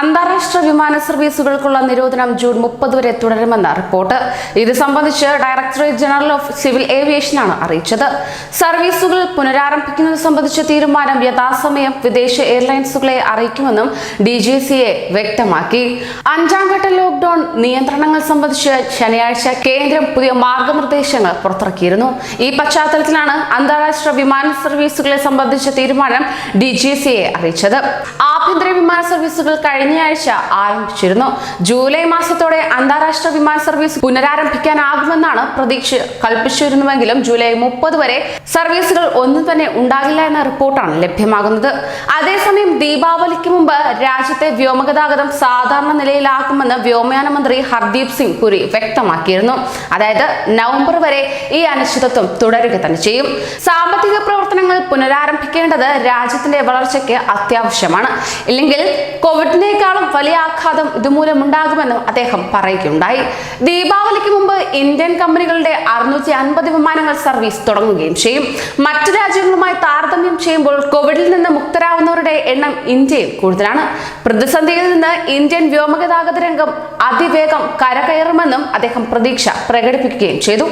അന്താരാഷ്ട്ര വിമാന സർവീസുകൾക്കുള്ള നിരോധനം ജൂൺ മുപ്പത് വരെ തുടരുമെന്ന റിപ്പോർട്ട്. ഇത് സംബന്ധിച്ച് ഡയറക്ടറേറ്റ് ജനറൽ ഓഫ് സിവിൽ ഏവിയേഷനാണ് അറിയിച്ചത്. സർവീസുകൾ പുനരാരംഭിക്കുന്നത് സംബന്ധിച്ച തീരുമാനം യഥാസമയം വിദേശ എയർലൈൻസുകളെ അറിയിക്കുമെന്നും ഡി ജി സി എ വ്യക്തമാക്കി. അഞ്ചാം ഘട്ട ലോക്ഡൌൺ നിയന്ത്രണങ്ങൾ സംബന്ധിച്ച് ശനിയാഴ്ച കേന്ദ്രം പുതിയ മാർഗനിർദ്ദേശങ്ങൾ പുറത്തിറക്കിയിരുന്നു. ഈ പശ്ചാത്തലത്തിലാണ് അന്താരാഷ്ട്ര വിമാന സർവീസുകളെ സംബന്ധിച്ച തീരുമാനം ഡി ജി സി എ അറിയിച്ചത്. ആഭ്യന്തര വിമാന സർവീസുകൾ കഴിഞ്ഞയാഴ്ച ആരംഭിച്ചിരുന്നു. ജൂലൈ മാസത്തോടെ അന്താരാഷ്ട്ര വിമാന സർവീസ് പുനരാരംഭിക്കാനാകുമെന്നാണ് പ്രതീക്ഷ കൽപ്പിച്ചിരുന്നുവെങ്കിലും ജൂലൈ മുപ്പത് വരെ സർവീസുകൾ ഒന്നും തന്നെ ഉണ്ടാകില്ല എന്ന റിപ്പോർട്ടാണ് ലഭ്യമാകുന്നത്. അതേസമയം ദീപാവലിക്ക് മുമ്പ് രാജ്യത്തെ വ്യോമഗതാഗതം സാധാരണ നിലയിലാക്കുമെന്ന് വ്യോമയാന മന്ത്രി ഹർദീപ് സിംഗ് പുരി വ്യക്തമാക്കിയിരുന്നു. അതായത് നവംബർ വരെ ഈ അനിശ്ചിതത്വം തുടരുക തന്നെ ചെയ്യും. സാമ്പത്തിക പ്രവർത്തനങ്ങൾ പുനരാരംഭിക്കേണ്ടത് രാജ്യത്തിന്റെ വളർച്ചയ്ക്ക് അത്യാവശ്യമാണ്. ഇല്ലെങ്കിൽ കോവിഡിനേക്കാളും വലിയ ആഘാതം ഇതുമൂലം ഉണ്ടാകുമെന്നും അദ്ദേഹം പറയുകയുണ്ടായി. ദീപാവലിക്ക് മുമ്പ് ഇന്ത്യൻ കമ്പനികളുടെ അറുന്നൂറ്റി അൻപത് വിമാനങ്ങൾ സർവീസ് തുടങ്ങുകയും ചെയ്യും. മറ്റു രാജ്യങ്ങളുമായി താരതമ്യം ചെയ്യുമ്പോൾ കോവിഡിൽ നിന്ന് മുക്തരാവുന്നവരുടെ എണ്ണം ഇന്ത്യയിൽ കൂടുതലാണ്. പ്രതിസന്ധിയിൽ നിന്ന് ഇന്ത്യൻ വ്യോമഗതാഗത രംഗം അതിവേഗം കരകയറുമെന്നും അദ്ദേഹം പ്രതീക്ഷ പ്രകടിപ്പിക്കുകയും ചെയ്തു.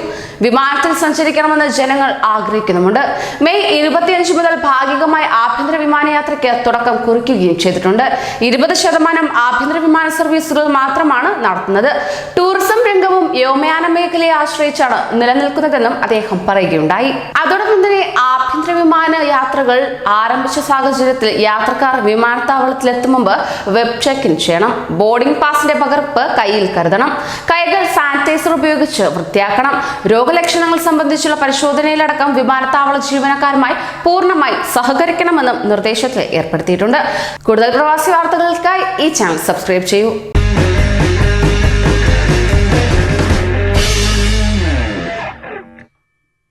വിമാനത്തിൽ സഞ്ചരിക്കണമെന്ന് ജനങ്ങൾ ആഗ്രഹിക്കുന്നുമുണ്ട്. മെയ് ഇരുപത്തിയഞ്ച് മുതൽ ഭാഗികമായി ആഭ്യന്തര വിമാനയാത്രയ്ക്ക് തുടക്കം കുറിക്കുകയും ചെയ്തിട്ടുണ്ട്. ഇരുപത് ശതമാനം ആഭ്യന്തര വിമാന സർവീസുകൾ മാത്രമാണ് നടത്തുന്നത്. ടൂറിസം രംഗവും വ്യോമയാന മേഖലയെ ആശ്രയിച്ചാണ് നിലനിൽക്കുന്നതെന്നും അദ്ദേഹം പറയുകയുണ്ടായി. അതോടൊപ്പം തന്നെ ആഭ്യന്തര വിമാന യാത്രകൾ ആരംഭിച്ച സാഹചര്യത്തിൽ യാത്രക്കാർ വിമാനത്താവളത്തിൽ മുമ്പ് വെബ് ചെക്ക് ഇൻ ചെയ്യണം ബോർഡിംഗ് പാസിന്റെ പകർപ്പ് കയ്യിൽ കരുതണം. കൈകൾ സാനിറ്റൈസർ ഉപയോഗിച്ച് വൃത്തിയാക്കണം. രോഗലക്ഷണങ്ങൾ സംബന്ധിച്ചുള്ള പരിശോധനയിലടക്കം വിമാനത്താവള ജീവനക്കാരുമായി പൂർണമായി സഹകരിക്കണമെന്നും നിർദ്ദേശത്തിൽ ഏർപ്പെടുത്തിയിട്ടുണ്ട്. കൂടുതൽ പ്രവാസി വാർത്തകൾക്കായി ഈ ചാനൽ സബ്സ്ക്രൈബ് ചെയ്യൂ.